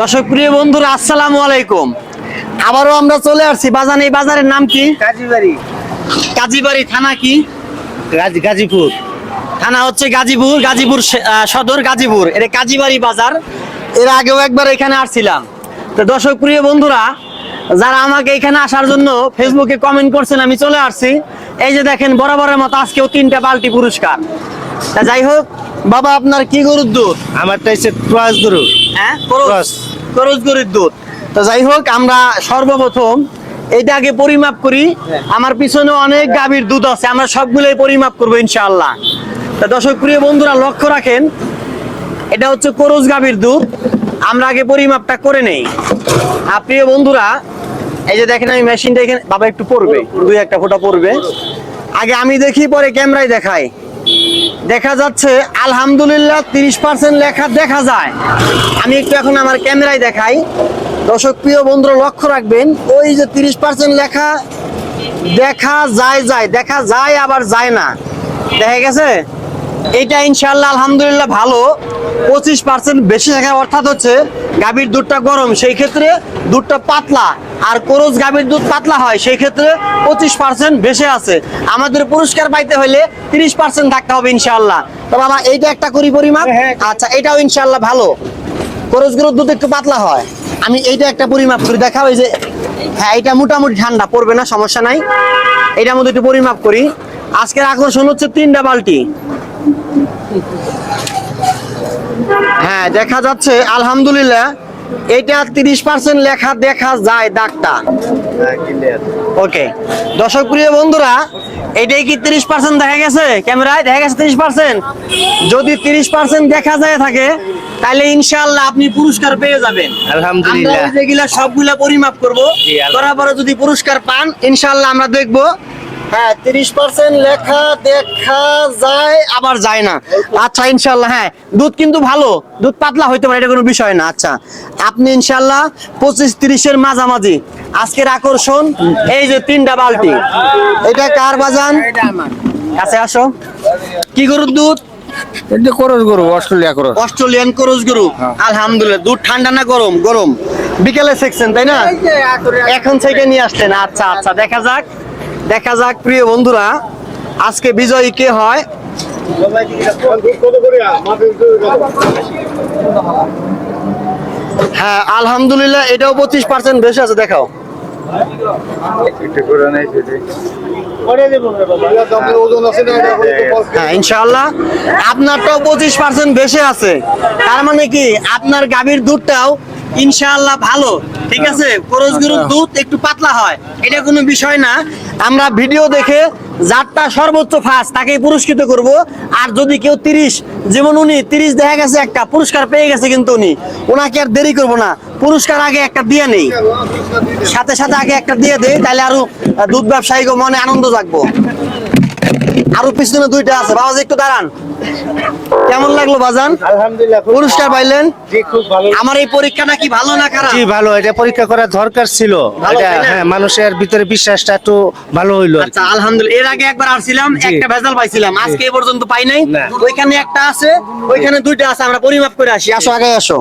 দর্শক প্রিয় বন্ধুরা আসসালামু আলাইকুম। আবারও আমরা চলে আসছি। বাজার এই বাজারের নাম কি? কাজীবাড়ি। কাজীবাড়ি থানা কি? গাজী গাজীপুর। থানা হচ্ছে গাজীপুর গাজীপুর সদর গাজীপুর। এটা কাজীবাড়ি বাজার। এর আগেও একবার এখানে আসছিলাম। তো দর্শক প্রিয় বন্ধুরা যারা আমাকে এখানে আসার জন্য ফেসবুকে কমেন্ট করছেন আমি চলে আসছি। এই যে দেখেন বরাবরের মতো আজকেও তিনটা বালতি পুরস্কার। তা যাই হোক বাবা আপনার কি গরুর দুধ? আমারটা হচ্ছে ক্রস গরু। হ্যাঁ ক্রস। গরুর দুধ। তো যাই হোক, আমরা সর্বপ্রথম এটা আগে পরিমাপ করি। আমার পিছনে অনেক গাভীর দুধ আছে, আমরা সবগুলোই পরিমাপ করব ইনশাআল্লাহ। তা দর্শক, প্রিয় বন্ধুরা, লক্ষ্য রাখেন, এটা হচ্ছে করজ গাভীর দুধ। আমরা আগে পরিমাপটা করে নেই। আর প্রিয় বন্ধুরা, এই যে দেখেন, আমি মেশিনটা এখানে, বাবা একটু পড়বে দুই একটা ফোঁটা পড়বে আগে আমি দেখি, পরে ক্যামেরায় দেখাই। দেখা যাচ্ছে, আলহামদুলিল্লাহ তিরিশ পার্সেন্ট লেখা দেখা যায়। আমি একটু এখন আমার ক্যামেরায় দেখাই। দর্শক প্রিয় বন্ধুরা, লক্ষ্য রাখবেন, ওই যে তিরিশ পার্সেন্ট লেখা দেখা যায় যায়, দেখা যায়, আবার যায় না। দেখা গেছে? এটা ইনশাল্লাহ আলহামদুলিল্লাহ ভালো। পঁচিশ পার্সেন্ট বেশি থাকা অর্থাৎ হচ্ছে গাভীর দুধটা গরম সেই ক্ষেত্রে দুধটা পাতলা। আর কোরজ গাভীর দুধ পাতলা হয় সেই ক্ষেত্রে পঁচিশ পার্সেন্ট বেশি আছে। আমাদের পুরস্কার পাইতে হলে তিরিশ পার্সেন্ট থাকতে হবে ইনশাল্লাহ তো বাবা এইটা একটা করি পরিমাপ? আচ্ছা এটাও ইনশাল্লাহ ভালো। কোরজ গরুর দুধ একটু পাতলা হয়। আমি এইটা একটা পরিমাপ করি দেখা ওই যে হ্যাঁ এটা মোটামুটি ঠান্ডা পড়বে না সমস্যা নাই। এটার মধ্যে একটু পরিমাপ করি। আজকের আকর্ষণ হচ্ছে তিনটা বালতি। হ্যাঁ দেখা যাচ্ছে আলহামদুলিল্লাহ এটা তিরিশ পার্সেন্ট লেখা দেখা যায় দাগটা। ওকে। দর্শক প্রিয় বন্ধুরা এটাই কি তিরিশ পার্সেন্ট দেখা গেছে? ক্যামেরায় দেখা গেছে তিরিশ পার্সেন্ট? যদি তিরিশ পার্সেন্ট দেখা যায় থাকে তাহলে ইনশাআল্লাহ আপনি পুরস্কার পেয়ে যাবেন। আলহামদুলিল্লাহ। যেগুলা সবগুলা পরিমাপ করব করার পরে যদি পুরস্কার পান ইনশাআল্লাহ আমরা দেখব হ্যাঁ তিরিশ পার্সেন্ট লেখা দেখা যায় আবার যায় না। আচ্ছা ইনশাল্লাহ হ্যাঁ দুধ কিন্তু ভালো। দুধ পাতলা হইতে পারে এটা কোনো বিষয় না। আচ্ছা আপনি ইনশাল্লাহ পঁচিশ তিরিশের মাঝামাঝি আজকের আকর্ষণ এই যে তিনটা বালতি। এটা কার বাজান? কাছে আসো। কি গরুর দুধ? এটা করস গরু অস্ট্রেলিয়া করস। অস্ট্রেলিয়ান গরু। আলহামদুলিল্লাহ দুধ ঠান্ডা না গরম? গরম। বিকেলে সেকছেন তাই না? এখন থেকে নিয়ে আসছেন আচ্ছা আচ্ছা দেখা যাক। দেখা যাক, প্রিয় বন্ধুরা, আজকে বিজয়ী কে হয়? হ্যাঁ আলহামদুলিল্লাহ, এটাও পঁচিশ পার্সেন্ট বেশি আছে, দেখাও। হ্যাঁ ইনশাআল্লাহ, আপনারটাও পঁচিশ পার্সেন্ট বেশি আছে। তার মানে কি, আপনার গাভীর দুধটাও ইনশাআল্লাহ ভালো। ঠিক আছে? করজ গরুর দুধ একটু পাতলা হয়। এটা কোনো বিষয় না। আমরা ভিডিও দেখে যারটা সর্বোচ্চ ফার্স্ট তাকেই পুরস্কৃত করব। আর যদি কেউ তিরিশ যেমন উনি তিরিশ দেখা গেছে একটা পুরস্কার পেয়ে গেছে কিন্তু উনি। ওনাকে আর দেরি করব না। পুরস্কার আগে একটা দিয়ে নেই। সাথে সাথে আগে একটা দিয়ে দেই তাহলে আরও দুধ ব্যবসায়ীকে মনে আনন্দ জাগবো। আরও পিছনে দুইটা আছে। বাবাজি একটু দাঁড়ান। কেমন লাগল বাজান? আলহামদুলিল্লাহ পুরস্কার পাইলেন। জি খুব ভালো। আমার এই পরীক্ষাটা কি ভালো না খারাপ? জি ভালো। এটা পরীক্ষা করার দরকার ছিল। এটা হ্যাঁ মানুষের ভিতরে বিশ্বাসটা একটু ভালো হইল আচ্ছা আলহামদুলিল্লাহ। এর আগে একবার আসছিলাম একটা ভেজাল পাইছিলাম। আজকে এ পর্যন্ত পাই নাই। ওইখানে একটা আছে ওইখানে দুইটা আছে। আমরা পরিমাপ করে আসি। আসো আগে আসো।